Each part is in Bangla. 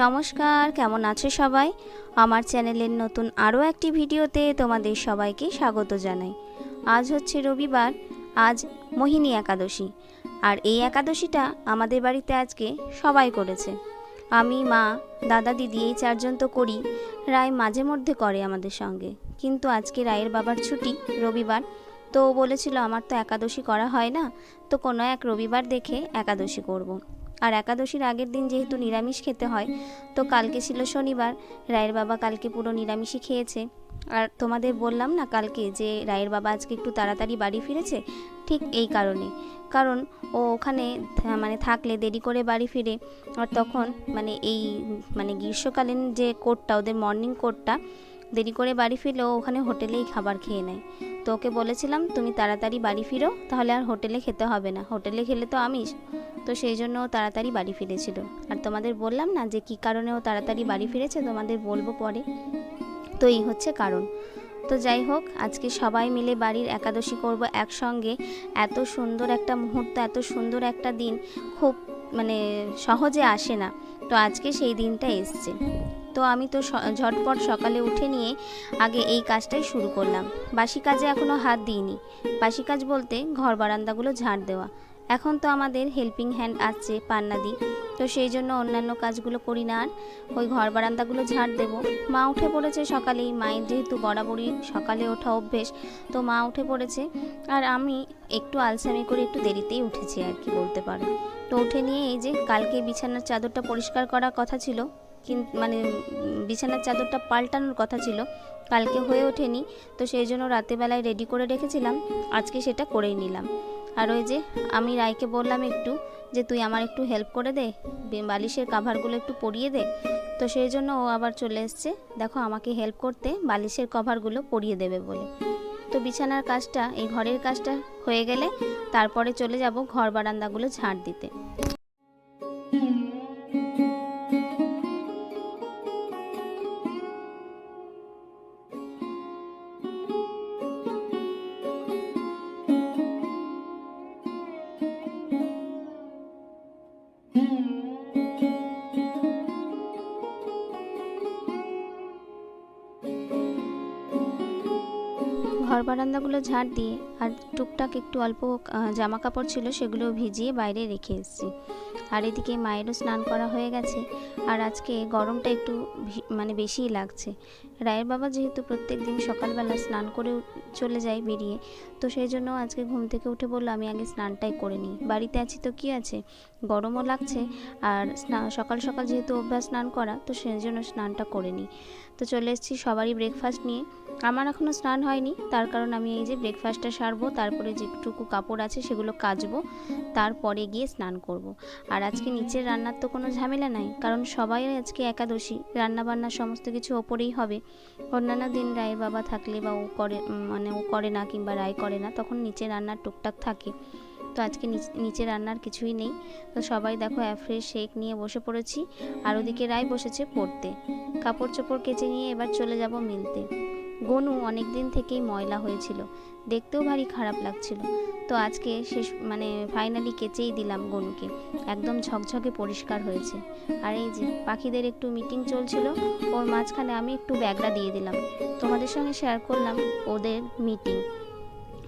নমস্কার, কেমন আছো সবাই? আমার চ্যানেলের নতুন আরও একটি ভিডিওতে তোমাদের সবাইকে স্বাগত জানাই। আজ হচ্ছে রবিবার, আজ মোহিনী একাদশী। আর এই একাদশীটা আমাদের বাড়িতে আজকে সবাই করেছে। আমি, মা, দাদা, দিদি এই চারজন তো করি, রায় মাঝে মধ্যে করে আমাদের সঙ্গে। কিন্তু আজকে রায়ের বাবার ছুটি রবিবার, তো বলেছিল, আমার তো একাদশী করা হয় না, তো কোনো এক রবিবার দেখে একাদশী করব। আর একাদশীর আগের দিন যেহেতু নিরামিষ খেতে হয়, তো কালকে ছিল শনিবার, রায়ের বাবা কালকে পুরো নিরামিষই খেয়েছে। আর তোমাদের বললাম না কালকে যে রায়ের বাবা আজকে একটু তাড়াতাড়ি বাড়ি ফিরেছে? ঠিক এই কারণে। কারণ ও ওখানে মানে থাকলে দেরি করে বাড়ি ফিরে। আর তখন মানে এই মানে গ্রীষ্মকালীন যে কোটটা, ওদের মর্নিং কোটটা, দেরি করে বাড়ি ফিরলে ও ওখানে হোটেলেই খাবার খেয়ে নেয়। তো ওকে বলেছিলাম তুমি তাড়াতাড়ি বাড়ি ফিরো, তাহলে আর হোটেলে খেতে হবে না। হোটেলে খেলে তো আমিষ। তো সেই জন্য ও তাড়াতাড়ি বাড়ি ফিরেছিল। আর তোমাদের বললাম না যে কী কারণে ও তাড়াতাড়ি বাড়ি ফিরেছে, তোমাদের বলব পরে। তো এই হচ্ছে কারণ। তো যাই হোক, আজকে সবাই মিলে বাড়ির একাদশী করব একসঙ্গে। এত সুন্দর একটা মুহূর্ত, এত সুন্দর একটা দিন। খুব মানে সহজে আসে না। তো আজকে সেই দিনটা এসছে। তো আমি তো ঝটপট সকালে উঠে নিয়ে আগে এই কাজটাই শুরু করলাম। বাসি কাজে এখনও হাত দিইনি। বাসি কাজ বলতে ঘর বারান্দাগুলো ঝাড় দেওয়া। এখন তো আমাদের হেল্পিং হ্যান্ড আসছে পান্নাদি। তো সেই জন্য অন্যান্য কাজগুলো করি না আর। ওই ঘর বারান্দাগুলো ঝাড় দেবো। মা উঠে পড়েছে সকালেই। মায়ের যেহেতু বরাবরই সকালে ওঠা অভ্যেস, তো মা উঠে পড়েছে। আর আমি একটু আলসামি করে একটু দেরিতেই উঠেছি আর কি বলতে পারো। তো উঠে নিয়ে এই যে কালকে বিছানার চাদরটা পরিষ্কার করার কথা ছিল মানে বিছানার চাদরটা পাল্টানোর কথা ছিল। কালকে হয়ে ওঠেনি, তো সেই জন্য রাতেবেলায় রেডি করে রেখেছিলাম। আজকে সেটা করেই নিলাম। আর ওই যে আমি রায়কে বললাম একটু যে, তুই আমার একটু হেল্প করে দে বালিশের কাভারগুলো একটু পরিয়ে দে। তো সেই জন্য ও আবার চলে এসছে, দেখো, আমাকে হেল্প করতে বালিশের কভারগুলো পরিয়ে দেবে বলে। তো বিছানার কাজটা, এই ঘরের কাজটা হয়ে গেলে তারপরে চলে যাব ঘর বারান্দাগুলো ঝাড় দিতে। ঘর বারান্দাগুলো ঝাড় দিয়ে আর টুকটাক একটু অল্প জামা কাপড় ছিল সেগুলো ভিজিয়ে বাইরে রেখে এসেছি। আর এদিকে মায়েরও স্নান করা হয়ে গেছে আর আজকে গরমটা একটু মানে বেশিই লাগছে। রায়ের বাবা যেহেতু প্রত্যেক দিন সকালবেলা স্নান করে চলে যায় বেরিয়ে। তো সেই জন্য আজকে ঘুম থেকে উঠে বলল, আমি আগে স্নানটাই করে নিই। বাড়িতে আছি তো কি আছে? গরমও লাগছে। আর সকাল সকাল যেহেতু অভ্যাস স্নান করা, তো সেই জন্য স্নানটা করে নিই। তো চলে এসেছি সবারই ব্রেকফাস্ট নিয়ে। আমার এখনও স্নান হয়নি, তার কারণ আমি এই যে ব্রেকফাস্টটা সারবো, তারপরে যেটুকু কাপড় আছে সেগুলো কাচবো, তারপরে গিয়ে স্নান করব। আর আজকে নিচের রান্নার তো কোনো ঝামেলা নাই, কারণ সবাই আজকে একাদশী রান্না বান্না সমস্ত কিছু ওপরেই হবে। অন্যান্য দিন রায় বাবা থাকলে বা ও করে মানে ও করে না কিংবা রায় করে না, তখন নিচে রান্নার টুকটাক থাকে। তো আজকে নিচ- নিচে রান্নার কিছুই নেই। তো সবাই দেখো অ্যাফ্রে শেক নিয়ে বসে পড়েছি, আর ওদিকে রায় বসেছে পড়তে। কাপড় চোপড় কেচে নিয়ে এবার চলে যাব মিলতে। গনু অনেক দিন থেকেই ময়লা হয়েছিল। দেখতেও ভারী খারাপ লাগছিল। তো আজকে শেষ মানে ফাইনালি কেচেই দিলাম গনুকে। একদম ঝকঝকে পরিষ্কার হয়েছে। আর এই যে পাখিদের একটু মিটিং চলছিল, ওর মাঝখানে আমি একটু ব্যাগরা দিয়ে দিলাম। তোমাদের সঙ্গে শেয়ার করলাম ওদের মিটিং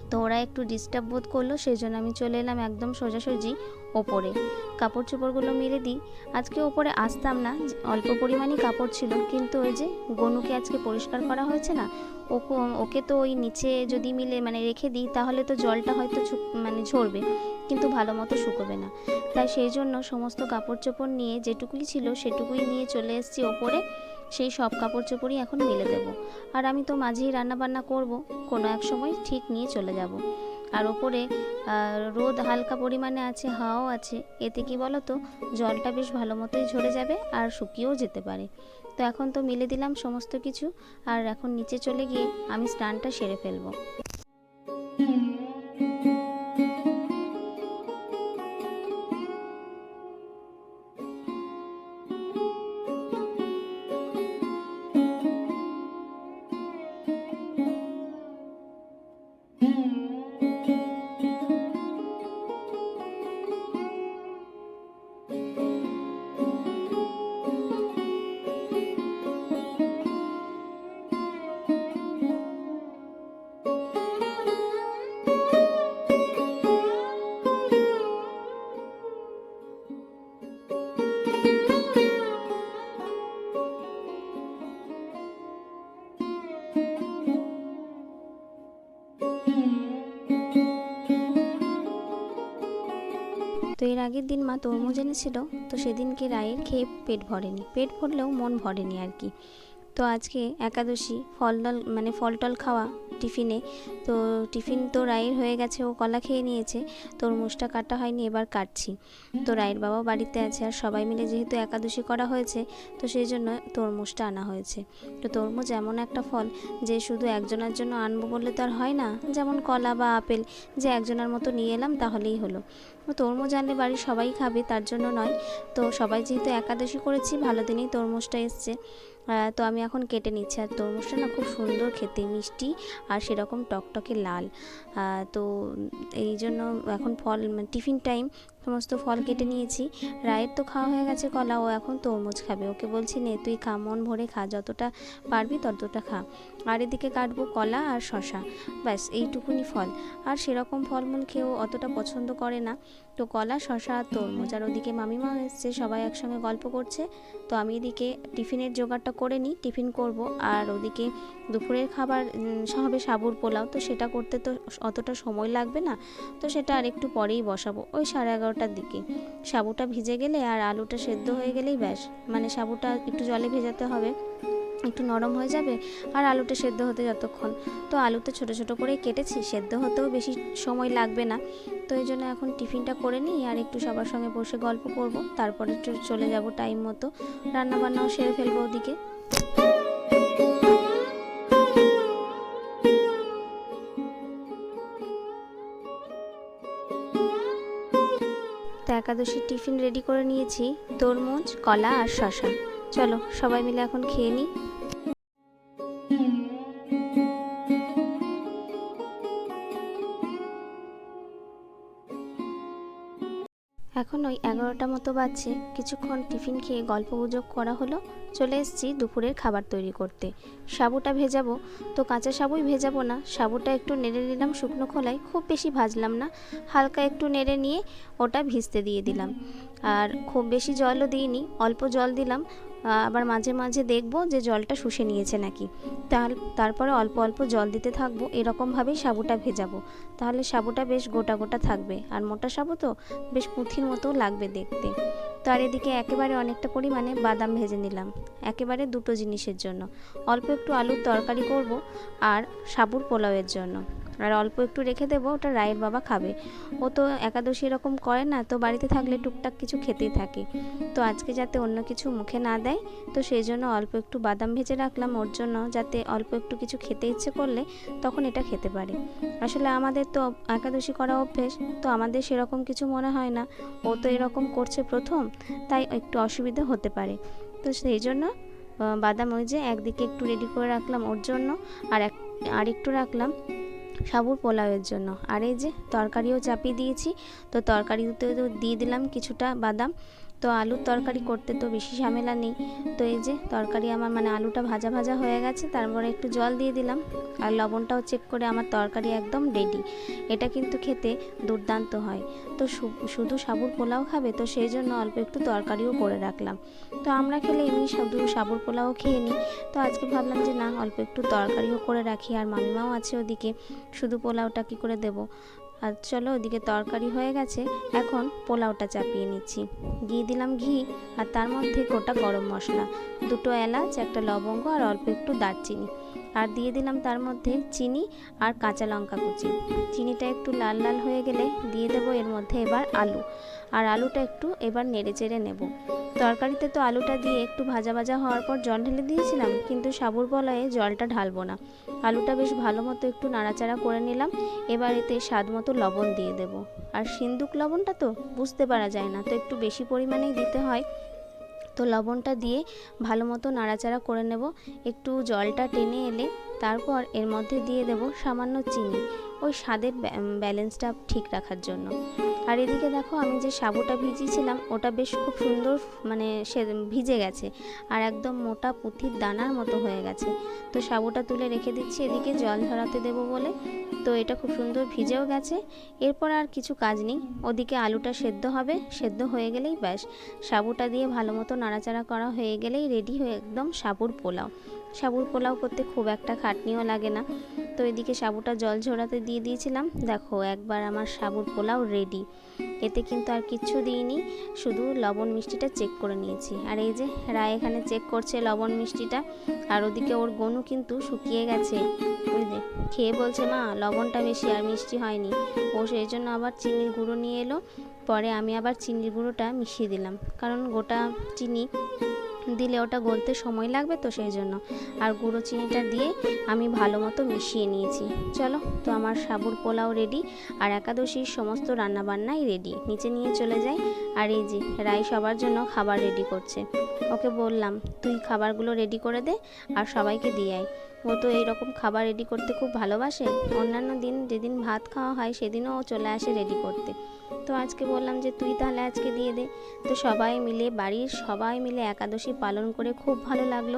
তো ওরা একটু ডিস্টার্ব বোধ করল সেই জন্য আমি চলে এলাম একদম সোজাসুজি ওপরে। কাপড় চোপড়গুলো মেলে দিই। আজকে ওপরে আসতাম না, অল্প পরিমাণই কাপড় ছিল, কিন্তু ওই যে গনুকে আজকে পরিষ্কার করা হয়েছে না, ওকে ওকে তো ওই নিচে যদি মিলে মানে রেখে দিই, তাহলে তো জলটা হয়তো মানে ঝরবে, কিন্তু ভালো মতো শুকোবে না। তাই সেই জন্য সমস্ত কাপড় চোপড় নিয়ে যেটুকুই ছিল, সেটুকুই নিয়ে চলে এসেছি ওপরে। সেই সব কাপড় চোপড়ই এখন মেলে দেবো। আর আমি তো মাঝেই রান্না বান্না করব, কোনো এক সময় ঠিক নিয়ে চলে যাব। আর ওপরে রোদ হালকা পরিমাণে আছে, হাওয়াও আছে, এতে কি বলো তো জলটা বেশ ভালো মতোই ঝরে যাবে আর শুকিয়েও যেতে পারে। তো এখন তো মিলে দিলাম সমস্ত কিছু, আর এখন নিচে চলে গিয়ে আমি স্নানটা সেরে ফেলব। আগের দিন মা তরমুজ এনেছিল, তো সেদিনকে রায়ের খেয়ে পেট ভরেনি। পেট ভরলেও মন ভরেনি আর কি। তো আজকে একাদশী ফল টল মানে ফল টল খাওয়া টিফিনে। তো টিফিন তো রায়ের হয়ে গেছে, ও কলা খেয়ে নিয়েছে, তরমুজটা কাটা হয়নি, এবার কাটছি। তো রায়ের বাবাও বাড়িতে আছে আর সবাই মিলে যেহেতু একাদশী করা হয়েছে, তো সেই জন্য তরমুজটা আনা হয়েছে। তো তরমুজ এমন একটা ফল যে শুধু একজনের জন্য আনব বললে তো আর হয় না, যেমন কলা বা আপেল, যে একজনের মতো নিয়ে এলাম তাহলেই হলো। তরমুজ আনলে বাড়ির সবাই খাবে, তার জন্য নয়। তো সবাই যেহেতু একাদশী করেছি, ভালো দিনেই তরমুজটা এসছে। তো আমি এখন কেটে নিচ্ছি। আর তরমুজটা না খুব সুন্দর খেতে, মিষ্টি আর সেরকম টকটকে লাল। তো এই জন্য এখন ফল মানে টিফিন টাইম সমস্ত ফল কেটে নিয়েছি। রায়ের তো খাওয়া হয়ে গেছে কলা, ও এখন তরমুজ খাবে। ওকে বলছি, নে, তুই খা, মন ভরে খা, যতটা পারবি ততটা খা। আর এদিকে কাটবো কলা আর শশা ব্যাস, এইটুকুনি ফল। আর সেরকম ফলমূল খেয়েও অতটা পছন্দ করে না। তো কলা শশা আর তরমুজ। আর ওদিকে মামিমা এসছে, সবাই একসঙ্গে গল্প করছে। তো আমি এদিকে টিফিনের জোগাড়টা করে নিই, টিফিন করব। আর ওদিকে দুপুরের খাবার হবে সাবুর পোলাও। তো সেটা করতে তো অতটা সময় লাগবে না। তো সেটা আর একটু পরেই বসাবো। ওই সাড়ে এগারোটার দিকে। সাবুটা ভিজে গেলে আর আলুটা সেদ্ধ হয়ে গেলেই ব্যাস। মানে সাবুটা একটু জলে ভেজাতে হবে, একটু নরম হয়ে যাবে আর আলুটা সেদ্ধ হতে যতক্ষণ। তো আলুটা ছোট ছোট করেই কেটেছি, সেদ্ধ হতেও বেশি সময় লাগবে না। তো এই জন্য এখন টিফিনটা করে নিই আর একটু সবার সঙ্গে বসে গল্প করব, তারপরে চলে যাব টাইম মতো। রান্না বান্নাও সেরে ফেলব ওদিকে। একাদশীর টিফিন রেডি করে নিয়েছি, তরমুজ, কলা আর শশা চলো সবাই মিলে এখন খেয়ে নিই। এখন ওই এগারোটা মতো বাজছে। কিছুক্ষণ টিফিন খেয়ে গল্প গুজব করা হলো। চলে এসেছি দুপুরের খাবার তৈরি করতে। সাবুটা ভেজাবো? তো কাঁচা সাবুই ভেজাবো না? সাবুটা একটু নেড়ে নিলাম শুকনো খোলায়। খুব বেশি ভাজলাম না। হালকা একটু নেড়ে নিয়ে ওটা ভিজতে দিয়ে দিলাম। আর খুব বেশি জলও দিইনি। অল্প জল দিলাম। আবার মাঝে মাঝে দেখব যে জলটা শুষে নিয়েছে নাকি। তাহলে, তারপরে অল্প অল্প জল দিতে থাকব, এরকমভাবেই সাবুটা ভেজাবো। তাহলে সাবুটা বেশ গোটা গোটা থাকবে। আর মোটা সাবু তো বেশ পুঁথির মতো লাগবে দেখতে। তো আর এদিকে একেবারে অনেকটা পরিমাণে বাদাম ভেজে নিলাম, একেবারে দুটো জিনিসের জন্য। অল্প একটু আলুর তরকারি করব আর সাবুর পোলাওয়ের জন্য। আর অল্প একটু রেখে দেবো, ওটা রায়ের বাবা খাবে। ও তো একাদশী এরকম করে না, তো বাড়িতে থাকলে টুকটাক কিছু খেতেই থাকে। তো আজকে যাতে অন্য কিছু মুখে না দেয়, তো সেই জন্য অল্প একটু বাদাম ভেজে রাখলাম। ওর জন্য যাতে অল্প একটু কিছু খেতে ইচ্ছে করলে তখন এটা খেতে পারে। আসলে আমাদের তো একাদশী করা অভ্যেস, তো আমাদের সেরকম কিছু মনে হয় না। ও তো এরকম করছে প্রথম, তাই একটু অসুবিধা হতে পারে। তো সেই জন্য বাদাম ওই যে একদিকে একটু রেডি করে রাখলাম ওর জন্য, আর এক আর একটু রাখলাম। সাবুর পোলাওয়ের জন্য। আর এই যে তরকারিও চাপিয়ে দিয়েছি, তো তরকারিতে দিয়ে দিলাম কিছুটা বাদাম। তো আলুর তরকারি করতে তো বেশি ঝামেলা নেই। তো এই যে তরকারি আমার মানে আলুটা ভাজা ভাজা হয়ে গেছে, তারপরে একটু জল দিয়ে দিলাম। আর লবণটাও চেক করে আমার তরকারি একদম রেডি এটা কিন্তু খেতে দুর্দান্ত হয়। তো শুধু সাবুর পোলাও খাবে, তো সেই জন্য অল্প একটু তরকারিও করে রাখলাম। তো আমরা খেলে এমনি শুধু সাবুর পোলাও খেয়ে নিই। তো আজকে ভাবলাম যে না, অল্প একটু তরকারিও করে রাখি, আর মামিমাও আছে ওদিকে। শুধু পোলাওটা কী করে দেবো? আর চলো ওদিকে তরকারি হয়ে গেছে, এখন পোলাওটা চাপিয়ে নিচ্ছি। ঘি দিলাম ঘি, আর তার মধ্যে গোটা গরম মশলা, দুটো এলাচ, একটা লবঙ্গ, আর অল্প একটু দারচিনি। আর দিয়ে দিলাম তার মধ্যে চিনি আর কাঁচা লঙ্কা কুচি। চিনিটা একটু লাল লাল হয়ে গেলে দিয়ে দেবো এর মধ্যে এবার আলু। আর আলুটা একটু এবার নেড়ে চেড়ে নেব। তরকারিতে তো আলুটা দিয়ে একটু ভাজা ভাজা হওয়ার পর জল ঢেলে দিয়েছিলাম, কিন্তু সাবুর বলায় জলটা ঢালবো না। আলুটা বেশ ভালো মতো একটু নাড়াচাড়া করে নিলাম। এবার এতে স্বাদ মতো লবণ দিয়ে দেব। আর সিন্দুক লবণটা তো বুঝতে পারা যায় না, তো একটু বেশি পরিমাণেই দিতে হয়। তো লবণটা দিয়ে ভালো মতো নাড়াচাড়া করে নেব। একটু জলটা টেনে এলে তারপর এর মধ্যে দিয়ে দেব সামান্য চিনি। ওই স্বাদের ব্যালেন্সটা ঠিক রাখার জন্য। আর এদিকে দেখো আমি যে সাবুটা ভিজিয়েছিলাম, ওটা বেশ খুব সুন্দর মানে সে, ভিজে গেছে আর একদম মোটা পুঁথির দানার মতো হয়ে গেছে। তো সাবুটা তুলে রেখে দিচ্ছি, এদিকে জল ঝরাতে দেবো বলে। তো এটা খুব সুন্দর ভিজেও গেছে। এরপর আর কিছু কাজ নেই, ওদিকে আলুটা সেদ্ধ হবে, সেদ্ধ হয়ে গেলেই ব্যাস। সাবুটা দিয়ে ভালো মতো নাড়াচাড়া করা হয়ে গেলেই রেডি হয়ে একদম সাবুর পোলাও। সাবুর পোলাও করতে খুব একটা খাটনিও লাগে না। তো এদিকে সাবুটা জল ঝরাতে দিয়ে দিয়েছিলাম। দেখো, একবার আমার সাবুর পোলাও রেডি এতে কিন্তু আর কিচ্ছু দিইনি, শুধু লবণ মিষ্টিটা চেক করে নিয়েছি। আর এই যে রায় এখানে চেক করছে লবণ মিষ্টিটা, আর ওদিকে ওর গনু কিন্তু শুকিয়ে গেছে। যে, খেয়ে বলছে, মা, লবণটা বেশি আর মিষ্টি হয়নি। ও সেই জন্য আবার চিনির গুঁড়ো নিয়ে এলো। পরে আমি আবার চিনির গুঁড়োটা মিশিয়ে দিলাম। কারণ গোটা চিনি দিলে ওটা গলতে সময় লাগবে তো সেই জন্য। আর গুঁড়ো চিনিটা দিয়ে আমি ভালো মতো মিশিয়ে নিয়েছি। চলো, তো আমার সাবুর পোলাও রেডি আর একাদশীর সমস্ত রান্নাবান্নাই রেডি নিচে নিয়ে চলে যাই। আর এই যে, রাই সবার জন্য খাবার রেডি করছে। ওকে বললাম, তুই খাবারগুলো রেডি করে দে, আর সবাইকে দিয়ে আয়। ও তো এইরকম খাবার রেডি করতে খুব ভালোবাসে। অন্যান্য দিন যেদিন ভাত খাওয়া হয়, সেদিনও ও চলে আসে রেডি করতে। তো আজকে বললাম যে তুই তাহলে আজকে দিয়ে দে। তো সবাই মিলে, বাড়ির সবাই মিলে একাদশী পালন করে খুব ভালো লাগল।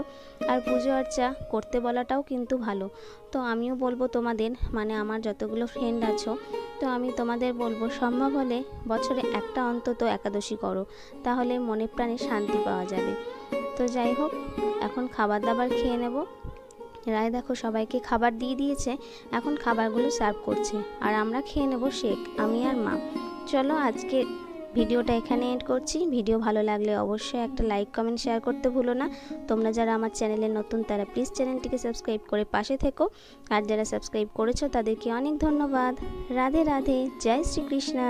আর পুজো আর্চা করতে বলাটাও কিন্তু ভালো। তো আমিও বলব তোমাদের মানে আমার যতগুলো ফ্রেন্ড আছো, তো আমি তোমাদের বলব সম্ভব হলে বছরে একটা অন্তত একাদশী করো। তাহলে মনে প্রাণে শান্তি পাওয়া যাবে। তো যাই হোক, এখন খাবার দাবার খেয়ে নেব। রায় দেখো সবাইকে খাবার দিয়ে দিয়েছে, এখন খাবারগুলো সার্ভ করছে। আর আমরা খেয়ে নেব শেক, আমি আর মা। চলো আজকে ভিডিওটা এখানে এড করছি। ভিডিও ভালো লাগলে অবশ্যই একটা লাইক কমেন্ট শেয়ার করতে ভুলো না। তোমরা যারা আমার চ্যানেলে নতুন, তারা প্লিজ চ্যানেলটিকে সাবস্ক্রাইব করে পাশে থেকো। আর যারা সাবস্ক্রাইব করেছ, তাদেরকে অনেক ধন্যবাদ। রাধে রাধে। জয় শ্রীকৃষ্ণা।